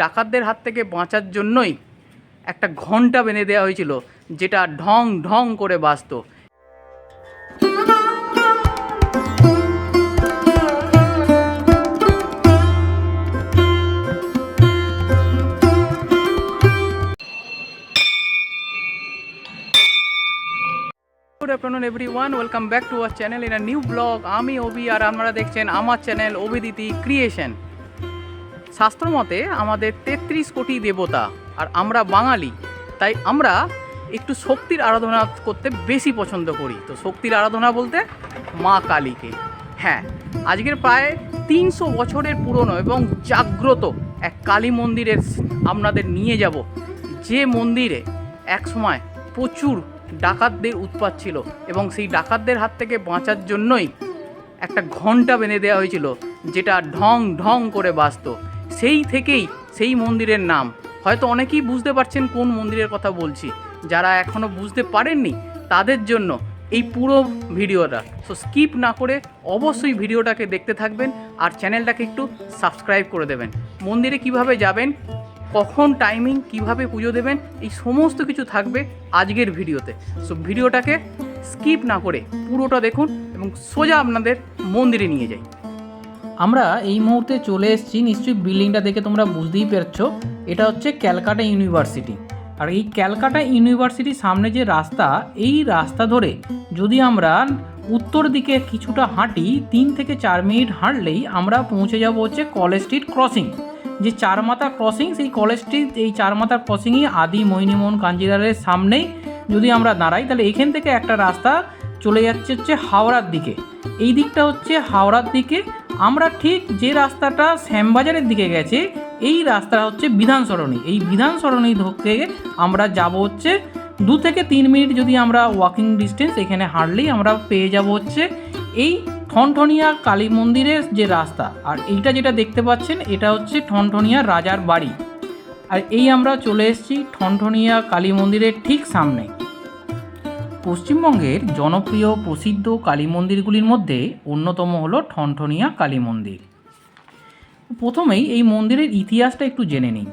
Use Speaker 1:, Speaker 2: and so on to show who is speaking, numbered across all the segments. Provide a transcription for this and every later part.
Speaker 1: ডাকাতদের হাত থেকে বাঁচার জন্যই একটা ঘণ্টা বেঁধে দেওয়া হয়েছিল, যেটা ঢং ঢং করে বাজতো afternoon everyone welcome back to our channel in a new blog আমি অভি আর আপনারা দেখছেন আমার চ্যানেল অভিদিতি ক্রিয়েশন শাস্ত্র মতে আমাদের তেত্রিশ কোটি দেবতা আর আমরা বাঙালি, তাই আমরা একটু শক্তির আরাধনা করতে বেশি পছন্দ করি। তো শক্তির আরাধনা বলতে মা কালীকে। হ্যাঁ আজকের প্রায় তিনশো বছরের পুরনো এবং জাগ্রত এক কালী মন্দিরের আপনাদের নিয়ে যাব। যে মন্দিরে এক সময় প্রচুর ডাকাতদের উৎপাত ছিল এবং সেই ডাকাতদের হাত থেকে বাঁচার জন্যই একটা ঘণ্টা বেঁধে দেওয়া হয়েছিল, যেটা ঢং ঢং করে বাজতো। সেই থেকেই সেই মন্দিরের নাম। হয়তো অনেকেই বুঝতে পারছেন কোন মন্দিরের কথা বলছি। যারা এখনও বুঝতে পারেননি, তাদের জন্য এই পুরো ভিডিওটা। সো স্কিপ না করে অবশ্যই ভিডিওটাকে দেখতে থাকবেন আর চ্যানেলটাকে একটু সাবস্ক্রাইব করে দেবেন। মন্দিরে কীভাবে যাবেন কখন টাইমিং কীভাবে পুজো দেবেন, এই সমস্ত কিছু থাকবে আজকের ভিডিওতে। সো ভিডিওটাকে স্কিপ না করে পুরোটা দেখুন এবং সোজা আপনাদের মন্দিরে নিয়ে যাই।
Speaker 2: আমরা এই মুহূর্তে চলে এসেছি, নিশ্চয়ই বিল্ডিংটা দেখে তোমরা বুঝতেই পারছ। এটা হচ্ছে ক্যালকাটা ইউনিভার্সিটি। আর এই ক্যালকাটা ইউনিভার্সিটির সামনে যে রাস্তা, এই রাস্তা ধরে যদি আমরা উত্তর দিকে কিছুটা হাঁটি, তিন থেকে চার মিনিট হাঁটলেই আমরা পৌঁছে যাব হচ্ছে কলেজ স্ট্রিট ক্রসিং। যে চারমাথা ক্রসিং সেই কলেজটি এই চারমাথা ক্রসিংই আদি মোহিনীমোহন কাঞ্জিলারের সামনেই। যদি আমরা দাঁড়াই, তাহলে এখান থেকে একটা রাস্তা চলে যাচ্ছে হচ্ছে হাওড়ার দিকে। এই দিকটা হচ্ছে হাওড়ার দিকে। আমরা ঠিক যে রাস্তাটা শ্যামবাজারের দিকে গেছে, এই রাস্তা হচ্ছে বিধান সরণি। এই বিধান সরণি ধরতে আমরা যাব হচ্ছে দু থেকে তিন মিনিট যদি আমরা ওয়াকিং ডিস্টেন্স এখানে হাঁটলেই আমরা পেয়ে যাব হচ্ছে এই ঠনঠনিয়া কালী মন্দিরের যে রাস্তা, আর এইটা যেটা দেখতে পাচ্ছেন, এটা হচ্ছে ঠনঠনিয়া রাজার বাড়ি। আর এই আমরা চলে এসেছি ঠনঠনিয়া কালী মন্দিরের ঠিক সামনে। পশ্চিমবঙ্গের জনপ্রিয় প্রসিদ্ধ কালী মন্দিরগুলির মধ্যে অন্যতম হলো ঠনঠনিয়া কালী মন্দির। প্রথমেই এই মন্দিরের ইতিহাসটা একটু জেনে নিই।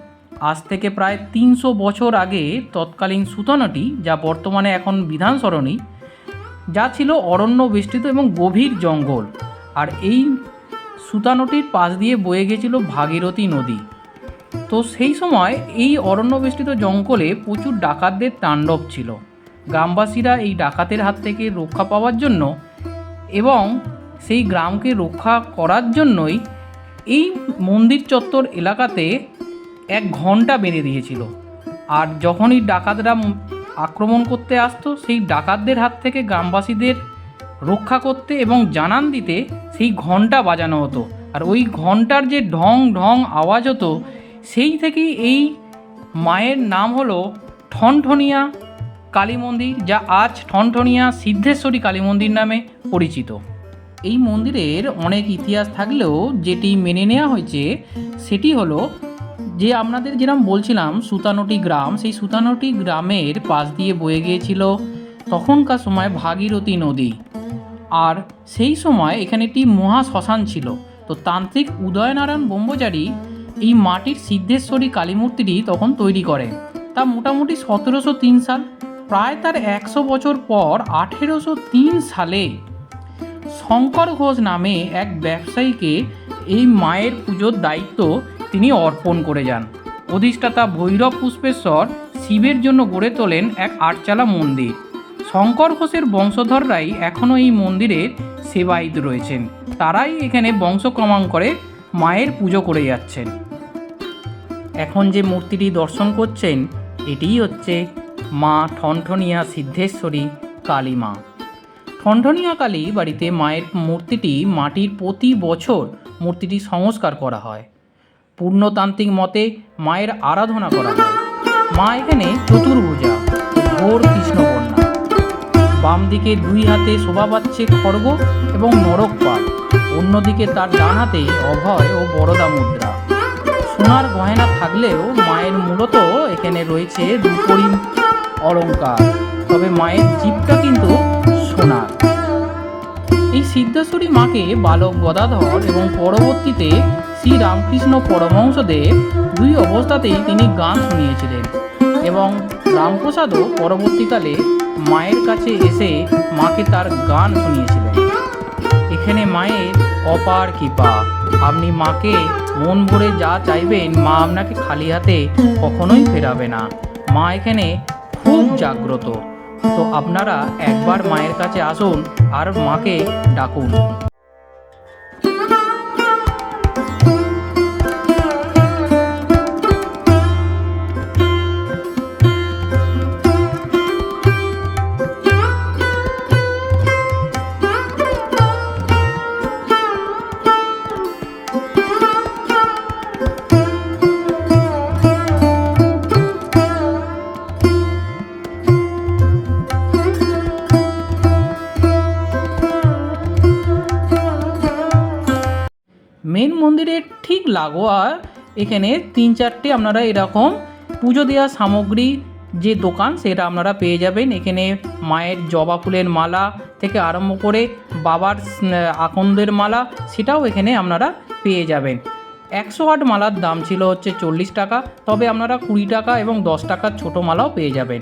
Speaker 2: আজ থেকে প্রায় তিনশো বছর আগে তৎকালীন সুতনটি, যা বর্তমানে এখন বিধান সরণি যা ছিল অরণ্য বেষ্টিত এবং গভীর জঙ্গল। আর এই সুতানটির পাশ দিয়ে বয়ে গেছিল ভাগীরথী নদী। তো সেই সময় এই অরণ্য বেষ্টিত জঙ্গলে প্রচুর ডাকাতদের তাণ্ডব ছিল। গ্রামবাসীরা এই ডাকাতের হাত থেকে রক্ষা পাওয়ার জন্য এবং সেই গ্রামকে রক্ষা করার জন্যই এই মন্দির চত্বর এলাকাতে এক ঘণ্টা বেঁধে দিয়েছিল। আর যখনই ডাকাতরা আক্রমণ করতে আসতো, সেই ডাকাতদের হাত থেকে গ্রামবাসীদের রক্ষা করতে এবং জানান দিতে সেই ঘণ্টা বাজানো হতো। আর ওই ঘণ্টার যে ঢং ঢং আওয়াজ হতো, সেই থেকেই এই মায়ের নাম হলো ঠনঠনিয়া কালী মন্দির, যা আজ ঠনঠনিয়া সিদ্ধেশ্বরী কালী মন্দির নামে পরিচিত। এই মন্দিরের অনেক ইতিহাস থাকলেও যেটি মেনে নেওয়া হয়েছে, সেটি হলো যে আপনাদের যেরকম বলছিলাম, সুতানটি গ্রাম, সেই সুতানটি গ্রামের পাশ দিয়ে বয়ে গিয়েছিল তখনকার সময় ভাগীরথী নদী। আর সেই সময় এখানে একটি মহা শ্মশান ছিল। তো তান্ত্রিক উদয়নারায়ণ ব্রহ্মচারী এই মাটির সিদ্ধেশ্বরী কালীমূর্তিটি তখন তৈরি করে। তা মোটামুটি সতেরোশো তিন সাল, প্রায় তার একশো বছর পর আঠেরোশো তিন সালে শঙ্কর ঘোষ নামে এক ব্যবসায়ীকে এই মায়ের পুজোর দায়িত্ব তিনি অর্পণ করে যান। অধিষ্ঠাতা ভৈরব পুষ্পেশ্বর শিবের জন্য গড়ে তোলেন এক আটচালা মন্দির। শঙ্কর ঘোষের বংশধররাই এখনও এই মন্দিরের সেবায়িত রয়েছেন। তারাই এখানে বংশক্রমাঙ্ক করে মায়ের পুজো করে যাচ্ছেন। এখন যে মূর্তিটি দর্শন করছেন, এটিই হচ্ছে মা ঠনঠনিয়া সিদ্ধেশ্বরী কালী মা। ঠনঠনিয়া কালী বাড়িতে মায়ের মূর্তিটি মাটির প্রতি বছর মূর্তিটি সংস্কার করা হয়। পূর্ণতান্ত্রিক মতে মায়ের আরাধনা করা হয় মা এখানে চতুর্ভুজা ঘোর কৃষ্ণকন্যা বাম দিকে দুই হাতে শোভা পাচ্ছে খড়গ এবং নরক পাল। অন্যদিকে তার ডান হাতে অভয় ও বরদা মুদ্রা। সোনার গয়না থাকলেও মায়ের মূলত এখানে রয়েছে রূপরি অলঙ্কার। তবে মায়ের জীবটা কিন্তু সোনার। এই সিদ্ধেশ্বরী মাকে বালক গদাধর এবং পরবর্তীতে শ্রী রামকৃষ্ণ পরমহংসদেব দুই অবস্থাতেই তিনি গান শুনিয়েছিলেন এবং রামপ্রসাদও পরবর্তীকালে মায়ের কাছে এসে মাকে তার গান শুনিয়েছিলেন। এখানে মায়ের অপার কৃপা। আপনি মাকে মন ভরে যা চাইবেন, মা আপনাকে খালি হাতে কখনোই ফেরাবে না। মা এখানে খুব জাগ্রত। তো আপনারা একবার মায়ের কাছে আসুন আর মাকে ডাকুন। মেন মন্দিরের ঠিক লাগোয়া, এখানে তিন চারটে আপনারা এরকম পুজো দেওয়ার সামগ্রী যে দোকান, সেটা আপনারা পেয়ে যাবেন। এখানে মায়ের জবা ফুলের মালা থেকে আরম্ভ করে বাবার আকন্দের মালা, সেটাও এখানে আপনারা পেয়ে যাবেন। একশো আট মালার দাম ছিল হচ্ছে চল্লিশ টাকা, তবে আপনারা কুড়ি টাকা এবং দশ টাকার ছোটো মালাও পেয়ে যাবেন।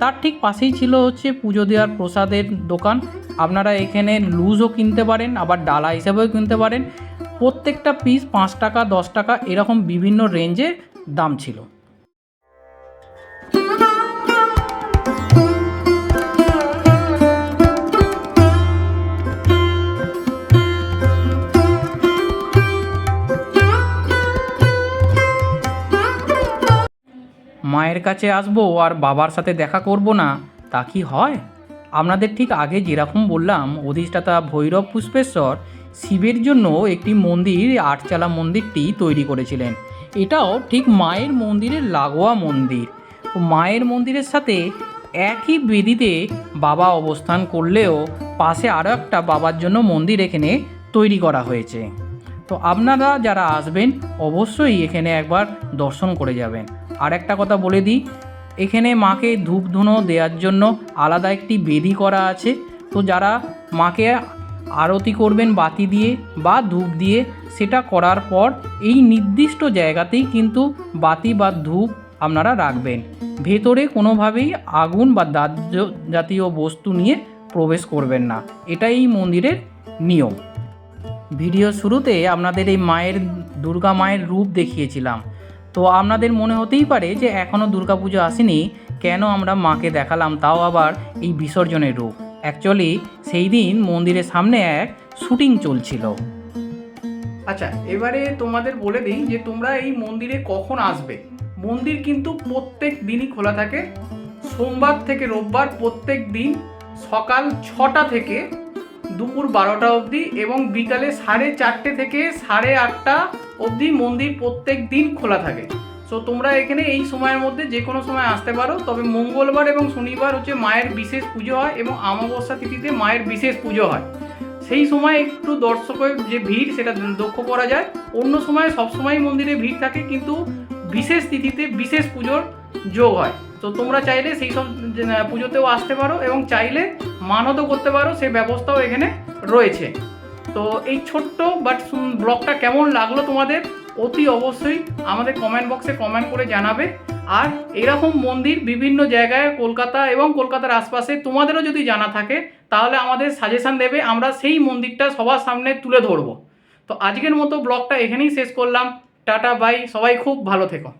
Speaker 2: তার ঠিক পাশেই ছিল হচ্ছে পুজো দেওয়ার প্রসাদের দোকান। আপনারা এখানে লুজও কিনতে পারেন, আবার ডালা হিসাবেও কিনতে পারেন। প্রত্যেকটা পিস পাঁচ টাকা, দশ টাকা এরকম বিভিন্ন রেঞ্জে দাম ছিল। মায়ের কাছে আসব আর বাবার সাথে দেখা করব না, তা কি হয়? আপনাদের ঠিক আগে যেরকম বললাম, অধিষ্ঠাতা ভৈরব পুষ্পেশ্বর শিবের জন্য একটি মন্দির, আটচালা মন্দিরটি তৈরি করেছিলেন। এটাও ঠিক মায়ের মন্দিরের লাগোয়া মন্দির। মায়ের মন্দিরের সাথে একই বেদিতে বাবা অবস্থান করলেও পাশে আরও একটা বাবার জন্য মন্দির এখানে তৈরি করা হয়েছে। তো আপনারা যারা আসবেন, অবশ্যই এখানে একবার দর্শন করে যাবেন। আর একটা কথা বলে দিই, এখানে মাকে ধূপ ধুনো দেওয়ার জন্য আলাদা একটি বেদি করা আছে। তো যারা মাকে আরতি করবেন বাতি দিয়ে বা ধূপ দিয়ে। সেটা করার পর এই নির্দিষ্ট জায়গাতেই কিন্তু বাতি বা ধূপ আপনারা রাখবেন। ভেতরে কোনোভাবেই আগুন বা দাহ্য জাতীয় বস্তু নিয়ে প্রবেশ করবেন না। এটাই এই মন্দিরের নিয়ম। ভিডিও শুরুতে আপনাদের এই মায়ের, দুর্গা মায়ের রূপ দেখিয়েছিলাম। তো আপনাদের মনে হতেই পারে যে এখনও দুর্গাপুজো আসেনি, কেন আমরা মাকে দেখালাম, তাও আবার এই বিসর্জনের রূপ। অ্যাকচুয়ালি সেই দিন মন্দিরের সামনে এক শুটিং চলছিল।
Speaker 1: আচ্ছা এবারে তোমাদের বলে দিই যে তোমরা এই মন্দিরে কখন আসবে। মন্দির কিন্তু প্রত্যেক দিনই খোলা থাকে। সোমবার থেকে রোববার প্রত্যেক দিন সকাল ছটা থেকে দুপুর বারোটা অবধি এবং বিকালে সাড়ে চারটে থেকে সাড়ে আটটা অবধি মন্দির প্রত্যেক দিন খোলা থাকে। সো তোমরা এখানে এই সময়ের মধ্যে যে কোনো সময় আসতে পারো। তবে মঙ্গলবার এবং শনিবার হচ্ছে মায়ের বিশেষ পুজো হয় এবং অমাবস্যা তিথিতে মায়ের বিশেষ পুজো হয়। সেই সময় একটু দর্শকের যে ভিড়, সেটা লক্ষ্য করা যায়। অন্য সময় সবসময় মন্দিরে ভিড় থাকে, কিন্তু বিশেষ তিথিতে বিশেষ পুজোর যোগ হয়। তো তোমরা চাইলে সেই সব পুজোতেও আসতে পারো এবং চাইলে মানতও করতে পারো, সেই ব্যবস্থাও এখানে রয়েছে। তো এই ছোট্ট বাট ব্লগটা কেমন লাগল তোমাদের? অতি অবশ্যই আমাদের কমেন্ট বক্সে কমেন্ট করে জানাবে। আর এরকম মন্দির বিভিন্ন জায়গায়, কলকাতা এবং কলকাতার আশপাশে তোমাদেরও যদি জানা থাকে, তাহলে আমাদের সাজেশান দেবে, আমরা সেই মন্দিরটা সবার সামনে তুলে ধরবো। তো আজকের মতো ব্লগটা এখানেই শেষ করলাম। টাটা বাই সবাই খুব ভালো থেকো।